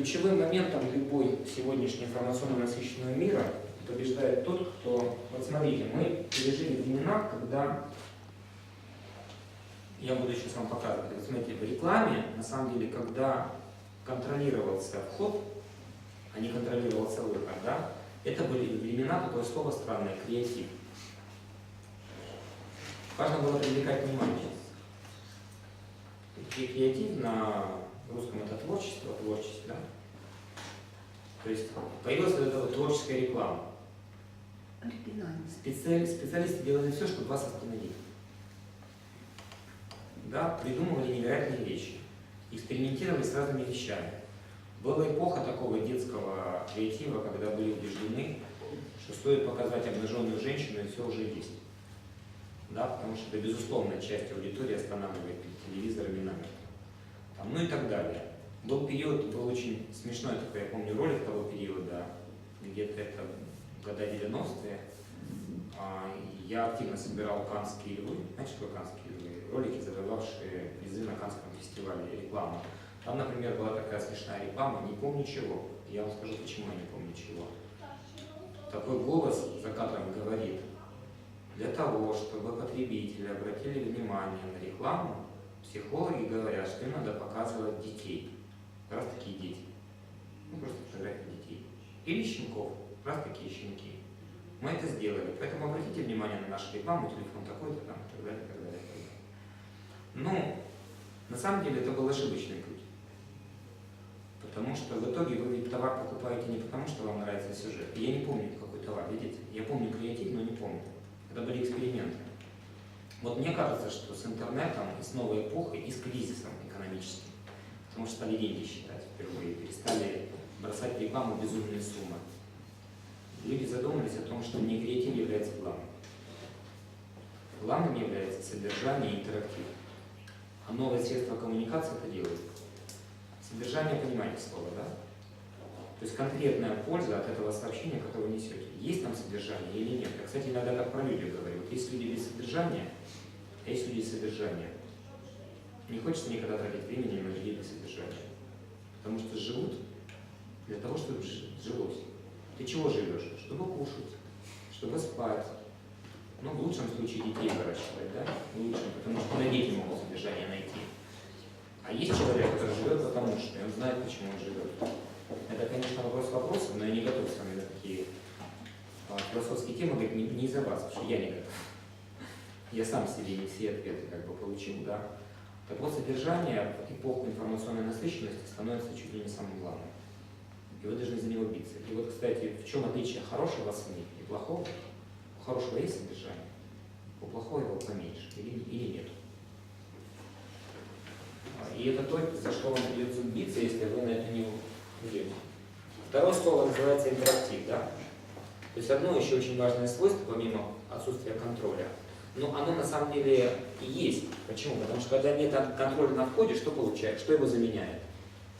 Ключевым моментом любой сегодняшней информационно насыщенного мира побеждает тот, кто... Вот смотрите, мы пережили времена, когда... Я буду сейчас вам показывать. Вот смотрите, в рекламе, на самом деле, когда контролировался вход, а не контролировался выход, да, это были времена, такое слово странное, креатив. Важно было привлекать внимание. И креатив на русском это творчество, творчество, да? То есть появилась вот эта вот творческая реклама. Оригинально. Специали- специалисты делали все, чтобы вас остановить. Да, придумывали невероятные вещи, экспериментировали с разными вещами. Была эпоха такого детского креатива, когда были убеждены, что стоит показать обнаженную женщину, и все уже есть. Да, потому что это безусловная часть аудитории останавливает перед телевизорами намертво. Там, ну и так далее. Был период, был очень смешной такой, я помню, ролик того периода, где-то это года 90-е. А, Я активно собирал канские львы. Знаете, что канские львы? Ролики, завоевавшие призы на Канском фестивале рекламы. Там, например, была такая смешная реклама, не помню чего. Я вам скажу, почему я не помню чего. Такой голос за кадром говорит, для того, чтобы потребители обратили внимание на рекламу, психологи говорят, что им надо показывать детей. Раз такие дети. Ну, просто фотографии детей. Или щенков. Раз такие щенки. Мы это сделали. Поэтому обратите внимание на нашу рекламу, телефон такой-то там, и так далее, и так далее, и так далее. Ну, на самом деле это был ошибочный путь. Потому что в итоге вы ведь товар покупаете не потому, что вам нравится сюжет. Я не помню, какой товар, видите? Я помню креатив, но не помню. Это были эксперименты. Вот мне кажется, что с интернетом и с новой эпохой, и с кризисом экономическим, потому что стали деньги считать впервые, перестали бросать рекламу безумные суммы. Люди задумались о том, что не креатив является главным. Главным является содержание и интерактив. А новые средства коммуникации это делают. Содержание, понимаете слово, да? То есть конкретная польза от этого сообщения, которое вы несете. Есть там содержание или нет? Я, кстати, иногда так про людей говорю. Вот есть люди без содержания, а есть люди с содержанием. Не хочется никогда тратить времени на людей без содержания. Потому что живут для того, чтобы жи- жилось. Ты чего живешь? Чтобы кушать, чтобы спать. Ну, в лучшем случае детей выращивать, да? В лучшем, потому что на дети могут содержание найти. А есть человек, который живет потому что, и он знает, почему он живет. Это, конечно, вопрос вопросов, но я не готов с вами на такие а, философские темы говорить не, не из-за вас, потому что я не готов. Я сам себе не все ответы как бы получил, да. Так вот, содержание в эпоху информационной насыщенности становится чуть ли не самым главным. И вы должны за него биться. И вот, кстати, в чем отличие хорошего СМИ и плохого? У хорошего есть содержание, у плохого его поменьше или, или нет. А, И это то, за что вам придется биться, если вы на это не идете. Второе слово называется интерактив, да? То есть одно еще очень важное свойство, помимо отсутствия контроля, но оно на самом деле и есть. Почему? Потому что когда нет контроля на входе, что получается? Что его заменяет?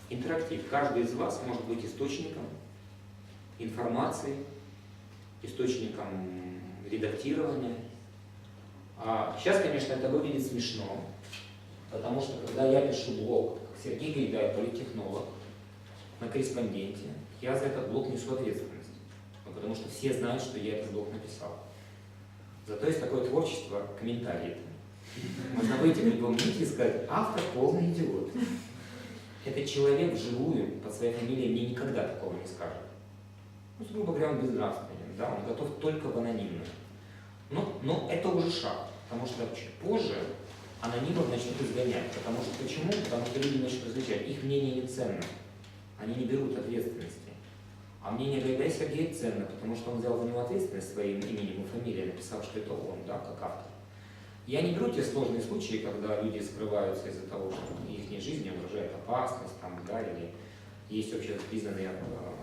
Интерактив. Каждый из вас может быть источником информации, источником редактирования. А сейчас, конечно, это выглядит смешно, потому что когда я пишу блог, Сергей Гайдай, политтехнолог, на корреспонденте, я за этот блог несу ответственность. Ну, потому что все знают, что я этот блог написал. Зато есть такое творчество, комментарии. Можно выйти в любом нике и сказать, автор полный идиот. Этот человек вживую под своей фамилией мне никогда такого не скажет. Ну, грубо говоря, он безнравственен, да, он готов только в анонимную. Но, но это уже шаг, потому что чуть позже анонимов начнут изгонять. Потому что почему? Потому что люди начнут различать, их мнение не ценно. Они не берут ответственности. А мнение Гайдай Сергея ценно, потому что он взял за него ответственность своим именем и фамилией, написал, что это он, да, как автор. Я не беру те сложные случаи, когда люди скрываются из-за того, что их жизни угрожает опасность, там, да, или есть общепризнанный, э,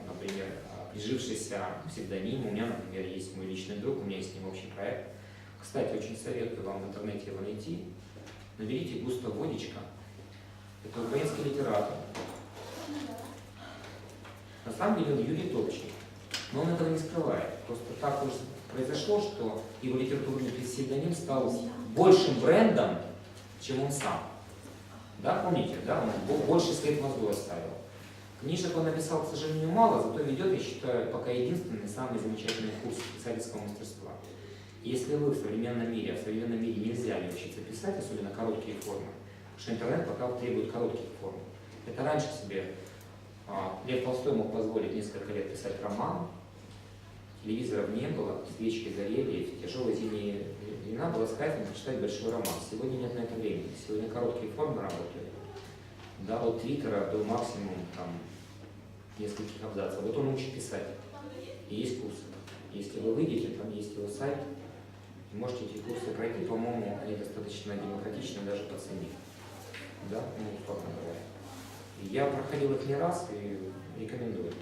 например, прижившийся псевдоним. У меня, например, есть мой личный друг, у меня есть с ним общий проект. Кстати, очень советую вам в интернете его найти. Наберите Густо Водичка. Это украинский литератор. На самом деле он Юрий Топчик. Но он этого не скрывает. Просто так уж произошло, что его литературный псевдоним стал большим брендом, чем он сам. Да, помните, да, он бо- больше след мозгу оставил. Книжек он написал, к сожалению, мало, зато ведет, я считаю, пока единственный самый замечательный курс писательского мастерства. Если вы в современном мире, а в современном мире нельзя не учиться писать, особенно короткие формы, потому что интернет пока требует коротких форм. Это раньше себе Лев Толстой мог позволить несколько лет писать роман, телевизоров не было, свечки горели, в тяжелые зимние времена было с кайфом прочитать большой роман. Сегодня нет на это времени, сегодня короткие формы работают. Да, от Твиттера до максимум там нескольких абзацев. Вот он учит писать. И есть курсы. Если вы выйдете, там есть его сайт, можете эти курсы пройти, по-моему, они достаточно демократичны даже по цене. Да, ну, условно говоря. Я проходил их не раз и рекомендую.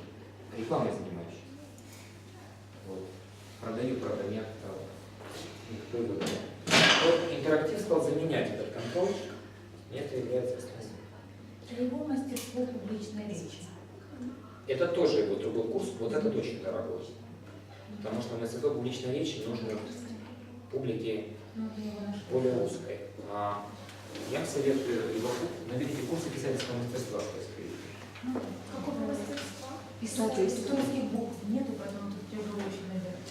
Рекламой занимаюсь. Вот. Продаю, правда, не от никто его не- Вот интерактив стал заменять этот контроль, и это является основным. Его мастерство публичной речи. Это тоже его другой курс, вот этот очень дорогой. Потому что мастерство публичной речи нужно публике более узкой. А я советую его курс- наберите курсы писательского мастерства в поисковике. Ну, Какого мастерства? Писательство. Исторских букв нету, поэтому тут тяжело очень набирать.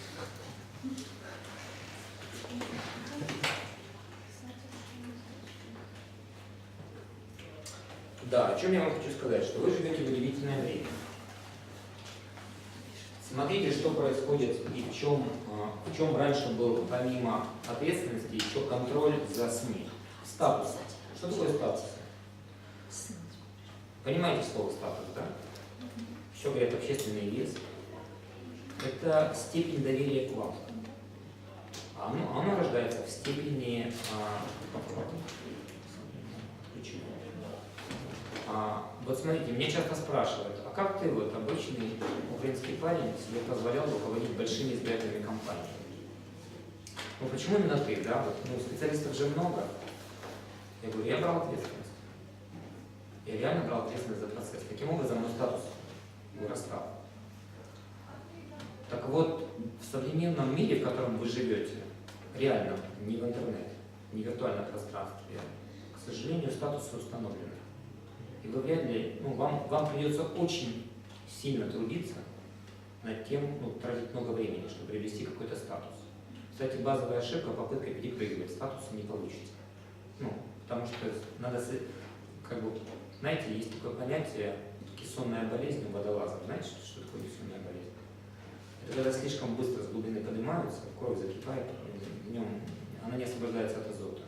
Да, о чем я вам хочу сказать, что вы живете в удивительное время. Смотрите, что происходит и в чем, а, в чем раньше был помимо ответственности еще контроль за СМИ. Статус. Что такое статус? Понимаете слово статус, да? Еще говорят общественный вес. Это степень доверия к вам. Оно, оно рождается в степени а. А, вот смотрите, меня часто спрашивают, а как ты, вот обычный украинский парень, себе позволял руководить большими избирательными компаниями? Ну почему именно ты, да? Вот, ну, специалистов же много. Я говорю, я брал ответственность. Я реально брал ответственность за процесс. Таким образом, мой статус вырастал. Так вот, в современном мире, в котором вы живете, реально, не в интернете, не в виртуальном пространстве, к сожалению, статусы установлены. И вы вряд ли, ну, вам, вам придется очень сильно трудиться над тем, ну, тратить много времени, чтобы приобрести какой-то статус. Кстати, базовая ошибка, попытка перепрыгивать статусы не получится. Ну, потому что надо, как бы, знаете, есть такое понятие кессонная болезнь у водолазов. Знаете, что такое кессонная болезнь? Это когда слишком быстро с глубины поднимаются, кровь закипает, в нем она не освобождается от азота.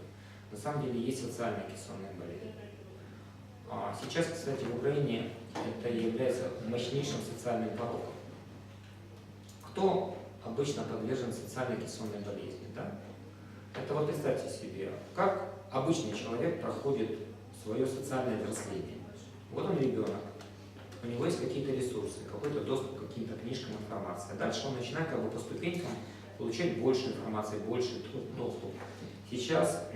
На самом деле есть социальная кессонная болезнь. А сейчас, кстати, в Украине это является мощнейшим социальным пороком. Кто обычно подвержен социальной кессонной болезни? Да? Это вот представьте себе, как обычный человек проходит свое социальное взросление. Вот он ребенок, у него есть какие-то ресурсы, какой-то доступ к каким-то книжкам, информации. А дальше он начинает как бы по ступенькам получать больше информации, больше доступ. Сейчас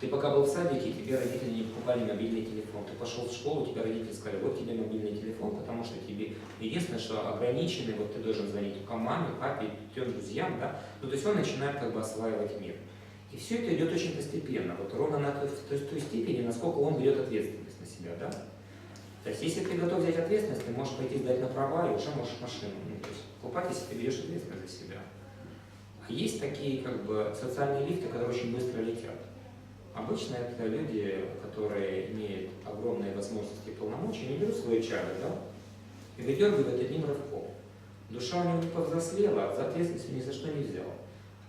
ты пока был в садике, тебе родители не покупали мобильный телефон. Ты пошел в школу, тебе родители сказали, вот тебе мобильный телефон, потому что тебе единственное, что ограниченный, вот ты должен звонить только маме, папе, трем друзьям, да, ну то есть он начинает как бы осваивать мир. И все это идет очень постепенно, вот ровно на той, той, той степени, насколько он берет ответственность на себя, да. То есть если ты готов взять ответственность, ты можешь пойти сдать на права и уже можешь машину. Ну, то есть покупать, если ты берешь ответственность за себя. А есть такие как бы социальные лифты, которые очень быстро летят. Обычно это люди, которые имеют огромные возможности и полномочия, не берут свою чары, да, и выдергивают одним рывком. Душа у него не повзрослела, за ответственность ни за что не взял.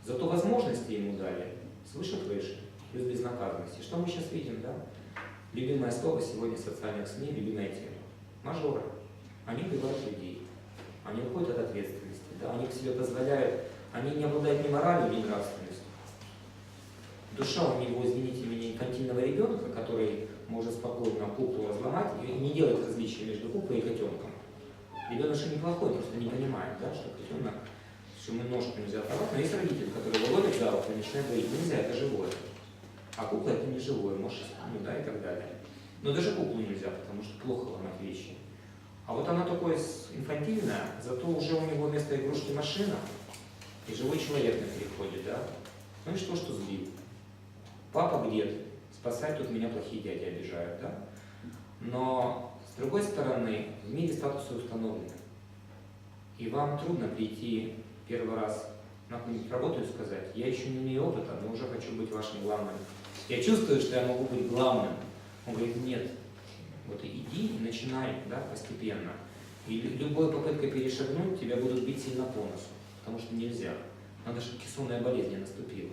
Зато возможности ему дали свыше крыши, плюс безнаказанности. Что мы сейчас видим, да? Любимое слово сегодня в социальных СМИ, любимая тема. Мажоры. Они убивают людей. Они уходят от ответственности. Да? Они себе позволяют, они не обладают ни моралью, ни нравственностью. Душа у него, извините меня, инфантильного ребенка, который может спокойно куклу разломать и не делать различия между куклой и котенком. Ребенок же неплохой, просто не понимает, да, что котенок, что ему ножку нельзя оторвать, но есть родитель, который его ловит за руку и начинает говорить, нельзя, это живое. А кукла это не живое, может, ну да, и так далее. Но даже куклу нельзя, потому что плохо ломать вещи. А вот она такое инфантильное, зато уже у него вместо игрушки машина, и живой человек на переходе, да? Ну и что, что сбил? Папа где ты? Спасай, тут меня плохие дяди обижают, да? Но С другой стороны, в мире статусы установлены. И вам трудно прийти первый раз на какую-нибудь работу и сказать, я еще не имею опыта, но уже хочу быть вашим главным. Я чувствую, что я могу быть главным. Он говорит, нет, вот иди и начинай да, постепенно. И лю- любой попыткой перешагнуть тебя будут бить сильно по носу, потому что нельзя. Надо, чтобы кессонная болезнь не наступила.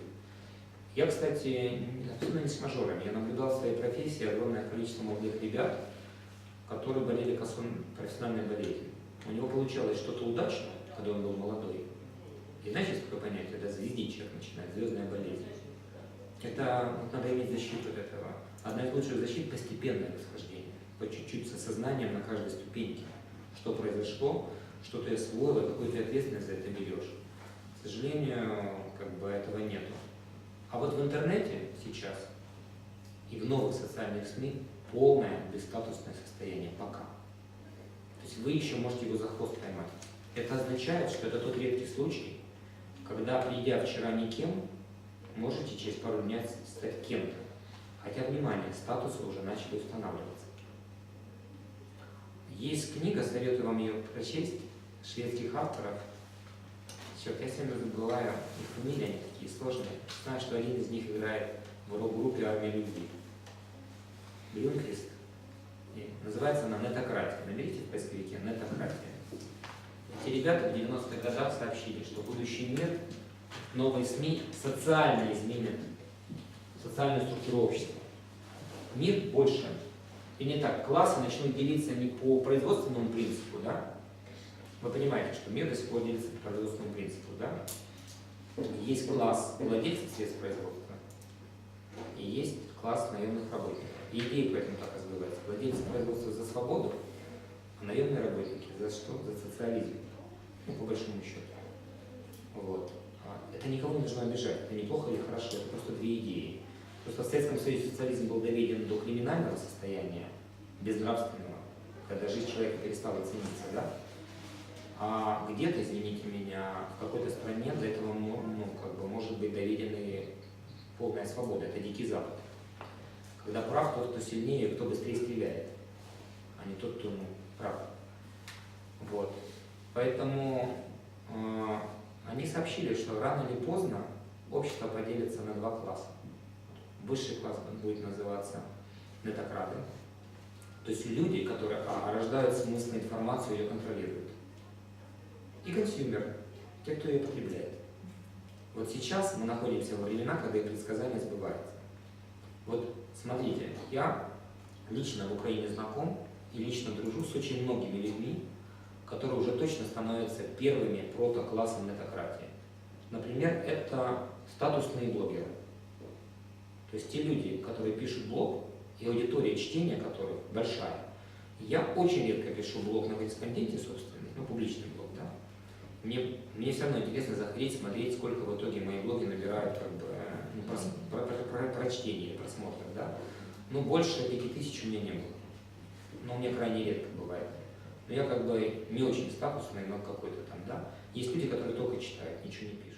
Я, кстати, абсолютно не с мажорами. Я наблюдал в своей профессии огромное количество молодых ребят, которые болели коссон профессиональной болезнью. У него получалось что-то удачно, когда он был молодой. И знаете, есть такое понятие, да, звездичек начинает, звездная болезнь. Это вот надо иметь защиту от этого. Одна из лучших защит – постепенное восхождение. По чуть-чуть, с осознанием на каждой ступеньке. Что произошло, что ты освоил, и какую ты ответственность за это берешь. К сожалению, как бы этого нету. А вот в интернете сейчас и в новых социальных СМИ полное бесстатусное состояние пока. То есть вы еще можете его за хвост поймать. Это означает, что это тот редкий случай, когда, придя вчера никем, можете через пару дней стать кем-то. Хотя, внимание, статусы уже начали устанавливаться. Есть книга, советую вам ее прочесть, шведских авторов. Черт, я все время забываю их фамилии, они такие сложные. Знаю, что один из них играет в рок-группе «Армия любви». Блюнквист. Называется она «Нетократия». Наберите в поисковике «Нетократия». Эти ребята в 90-х годах сообщили, что будущий мир, новые СМИ социально изменят социальную структуру общества. Мир больше. И не так, классы начнут делиться не по производственному принципу, да? Вы понимаете, что мир до сих пор делится по производственному принципу, да? Есть класс владельцев средств производства и есть класс наемных работников. И идея поэтому так развивается. Владельцы производства за свободу, наемные работники за что? За социализм. Ну, по большому счету. Вот. А Это никого не должно обижать. Это не плохо или хорошо, это просто две идеи. Просто в Советском Союзе социализм был доведен до криминального состояния, безнравственного, когда жизнь человека перестала цениться, да? А где-то, извините меня, в какой-то стране до этого ну, как бы, может быть доведены полная свобода. Это Дикий Запад. Когда прав тот, кто сильнее, кто быстрее стреляет, а не тот, кто ну, прав. Вот. Поэтому э, они сообщили, что рано или поздно общество поделится на два класса. Высший класс будет называться нетокрады. То есть люди, которые а, рождают смысл информацию, ее контролируют. И консюмер, те, кто ее потребляет. Вот сейчас мы находимся во времена, когда их предсказания сбываются. Вот смотрите, я лично в Украине знаком и лично дружу с очень многими людьми, которые уже точно становятся первыми протоклассом нетократии. Например, это статусные блогеры. То есть те люди, которые пишут блог, и аудитория чтения которых большая. Я очень редко пишу блог на корреспонденте собственный, ну, публичный блог, да. Мне, мне все равно интересно заходить, смотреть, сколько в итоге мои блоги набирают как бы, э, ну, прос, про, про, про, прочтений или просмотров, да. Ну, больше пяти тысяч у меня не было. Но у меня крайне редко бывает. Но я как бы не очень статусный, но какой-то там, да. Есть люди, которые только читают, ничего не пишут.